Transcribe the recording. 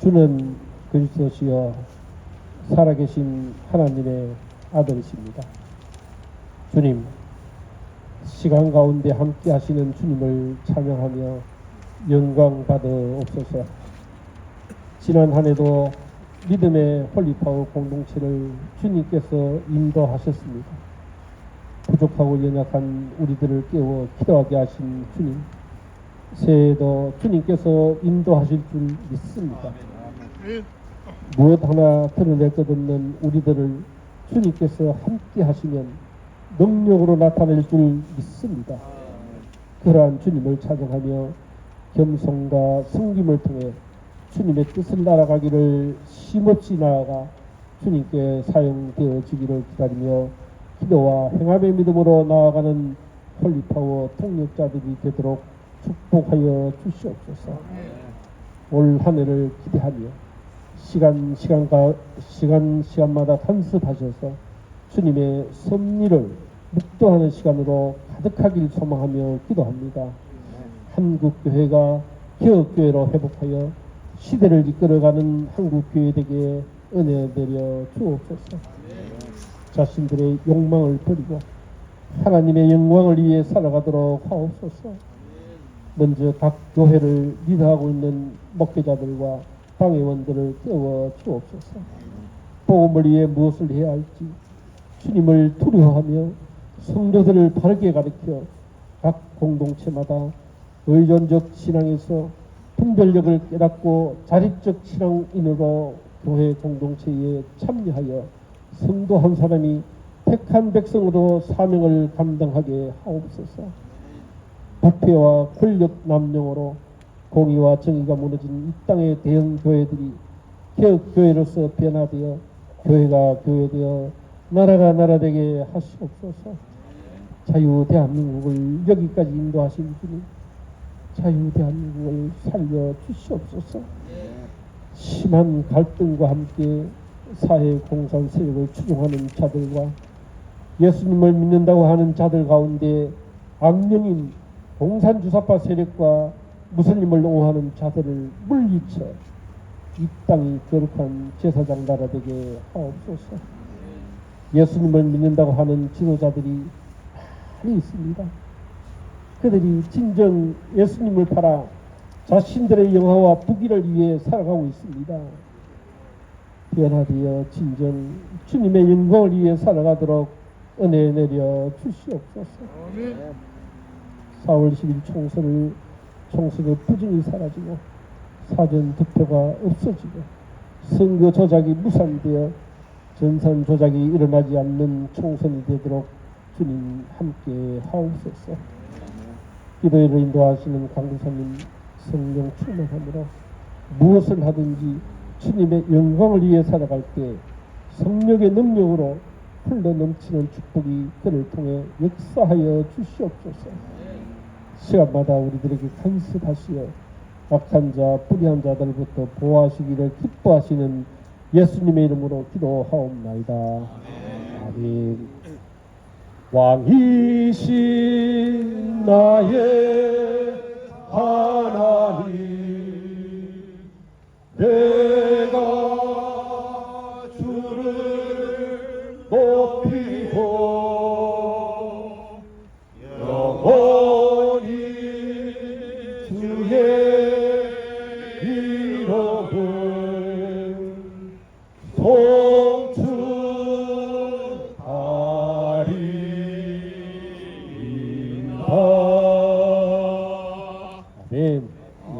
주는 그리스도시여 살아계신 하나님의 아들이십니다. 주님, 시간 가운데 함께 하시는 주님을 찬양하며 영광 받으옵소서. 지난 한 해도 믿음의 홀리파워 공동체를 주님께서 인도하셨습니다. 부족하고 연약한 우리들을 깨워 기도하게 하신 주님, 새해에도 주님께서 인도하실 줄 믿습니다. 무엇 하나 드러낼 것 없는 우리들을 주님께서 함께 하시면 능력으로 나타낼 줄 믿습니다. 그러한 주님을 찬양하며 겸손과 섬김을 통해 주님의 뜻을 날아가기를 심없이 나아가 주님께 사용되어지기를 기다리며 기도와 행함의 믿음으로 나아가는 홀리파워 통역자들이 되도록 축복하여 주시옵소서. 올 한 해를 기대하며 시간 시간과 시간 시간마다 탄습하셔서 주님의 섭리를 묵도하는 시간으로 가득하길 소망하며 기도합니다. 한국 교회가 개혁 교회로 회복하여 시대를 이끌어가는 한국 교회 되게 은혜 내려 주옵소서. 자신들의 욕망을 버리고 하나님의 영광을 위해 살아가도록 하옵소서. 먼저 각 교회를 리더하고 있는 목회자들과 당회원들을 깨워 주옵소서. 복음을 위해 무엇을 해야 할지 주님을 두려워하며 성도들을 바르게 가르쳐 각 공동체마다 의존적 신앙에서 분별력을 깨닫고 자립적 신앙인으로 교회 공동체에 참여하여 성도 한 사람이 택한 백성으로 사명을 감당하게 하옵소서. 부패와 권력 남용으로 공의와 정의가 무너진 이 땅의 대형 교회들이 개혁 교회로서 변화되어 교회가 교회되어 나라가 나라되게 하시옵소서. 자유 대한민국을 여기까지 인도하신 주님, 자유 대한민국을 살려 주시옵소서. 심한 갈등과 함께 사회 공산 세력을 추종하는 자들과 예수님을 믿는다고 하는 자들 가운데 악령인 공산주사파 세력과 무슬림을 옹호하는 자들을 물리쳐 이 땅이 거룩한 제사장 나라 되게 하옵소서. 예수님을 믿는다고 하는 지도자들이 많이 있습니다. 그들이 진정 예수님을 팔아 자신들의 영화와 부귀를 위해 살아가고 있습니다. 변화되어 진정 주님의 영광을 위해 살아가도록 은혜 내려 주시옵소서. 4월 10일 총선을 총선의 부정이 사라지고 사전 투표가 없어지고 선거 조작이 무산되어 전산 조작이 일어나지 않는 총선이 되도록 주님 함께 하옵소서. 기도회를 인도하시는 강구사님 성령 충만함으로 무엇을 하든지 주님의 영광을 위해 살아갈 때 성령의 능력으로 흘러 넘치는 축복이 그를 통해 역사하여 주시옵소서. 시간마다 우리들에게 간섭하시어 악한 자, 불의한 자들부터 보호하시기를 기뻐하시는 예수님의 이름으로 기도하옵나이다. 아멘. 왕이신 나의